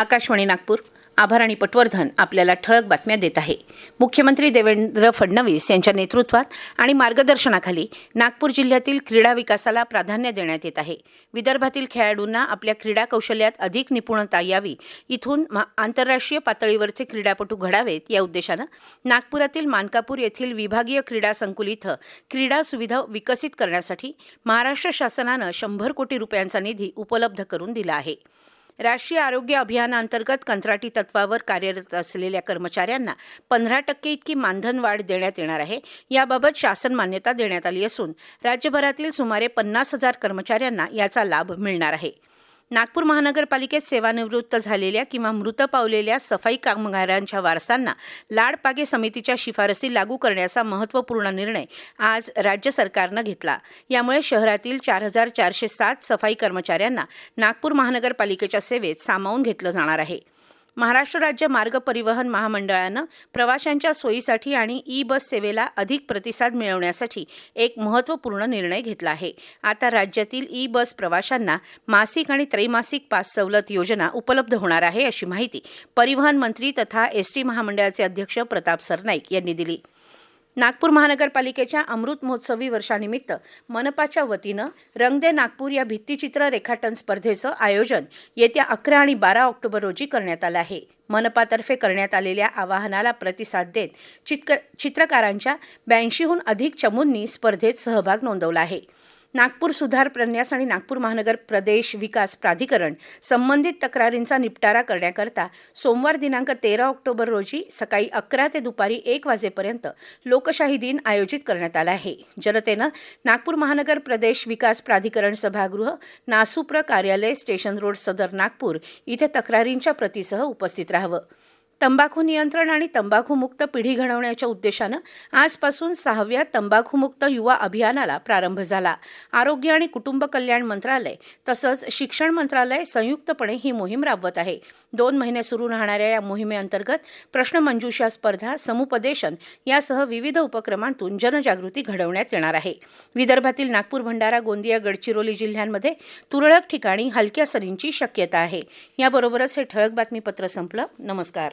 आकाशवाणी नागपूर. आभार आणि पटवर्धन आपल्याला ठळक बातम्या देत आहे. मुख्यमंत्री देवेंद्र फडणवीस यांच्या नेतृत्वात आणि मार्गदर्शनाखाली नागपूर जिल्ह्यातील क्रीडा विकासाला प्राधान्य देण्यात येत आहे. विदर्भातील खेळाडूंना आपल्या क्रीडा कौशल्यात अधिक निपुणता यावी. इथून मा- आंतरराष्ट्रीय पातळीवरचे क्रीडापटू घडावेत या उद्देशानं नागपुरातील मानकापूर येथील विभागीय क्रीडा संकुल इथं क्रीडा सुविधा विकसित करण्यासाठी महाराष्ट्र शासनानं शंभर कोटी रुपयांचा निधी उपलब्ध करून दिला आहे. राष्ट्रीय आरोग्य अभियानांतर्गत कंत्राटी तत्वावर कार्यरत असलेल्या कर्मचाऱ्यांना पंधरा टक्के इतकी मानधन वाढ देण्यात येणार आहे. याबाबत शासन मान्यता देण्यात आली असून राज्यभरातील सुमारे पन्नास हजार कर्मचाऱ्यांना याचा लाभ मिळणार आहे. नागपूर महानगरपालिकेत सेवानिवृत्त झालेल्या किंवा मृत पावलेल्या सफाई कामगारांच्या वारसांना लाडपागे समितीच्या शिफारसी लागू करण्याचा महत्त्वपूर्ण निर्णय आज राज्य सरकारनं घेतला. यामुळे शहरातील चार हजार चारशे सात सफाई कर्मचाऱ्यांना नागपूर महानगरपालिकेच्या सेवेत सामावून घेतलं जाणार आहे. महाराष्ट्र राज्य मार्ग परिवहन महामंडळानं प्रवाशांच्या सोयीसाठी आणि ई बस सेवेला अधिक प्रतिसाद मिळवण्यासाठी एक महत्त्वपूर्ण निर्णय घेतला आहे. आता राज्यातील ई बस प्रवाशांना मासिक आणि त्रैमासिक पास सवलत योजना उपलब्ध होणार आहे अशी माहिती परिवहन मंत्री तथा एस टी महामंडळाचे अध्यक्ष प्रताप सरनाईक यांनी दिली. नागपूर महानगरपालिकेच्या अमृत महोत्सवी वर्षानिमित्त मनपाच्या वतीनं रंग दे नागपूर या भित्तिचित्र रेखाटन स्पर्धेचं आयोजन येत्या अकरा आणि बारा ऑक्टोबर रोजी करण्यात आलं आहे. मनपातर्फे करण्यात आलेल्या आवाहनाला प्रतिसाद देत चित्र चित्रकारांच्या ब्याऐंशीहून अधिक चमूंनी स्पर्धेत सहभाग नोंदवला आहे. नागपूर सुधार प्रन्यास आणि नागपूर महानगर प्रदेश विकास प्राधिकरण संबंधित तक्रारींचा निपटारा करण्याकरता सोमवार दिनांक तेरा ऑक्टोबर रोजी सकाळी अकरा ते दुपारी एक वाजेपर्यंत लोकशाही दिन आयोजित करण्यात आला आहे. जनतेनं नागपूर महानगर प्रदेश विकास प्राधिकरण सभागृह नासूप्र कार्यालय स्टेशन रोड सदर नागपूर इथे तक्रारींच्या प्रतीसह उपस्थित राहावं. तंबाखू नियंत्रण आणि तंबाखूमुक्त पिढी घडवण्याच्या उद्देशानं आजपासून सहाव्या तंबाखूमुक्त युवा अभियानाला प्रारंभ झाला. आरोग्य आणि कुटुंब कल्याण मंत्रालय तसंच शिक्षण मंत्रालय संयुक्तपणे ही मोहीम राबवत आहे. दोन महिने सुरू राहणाऱ्या या मोहिमेअंतर्गत प्रश्नमंजुषा स्पर्धा समुपदेशन यासह विविध उपक्रमांतून जनजागृती घडवण्यात येणार आहे. विदर्भातील नागपूर भंडारा गोंदिया गडचिरोली जिल्ह्यांमध्ये तुरळक ठिकाणी हलक्या सरींची शक्यता आहे. याबरोबरच हे ठळक बातमीपत्र संपलं. नमस्कार.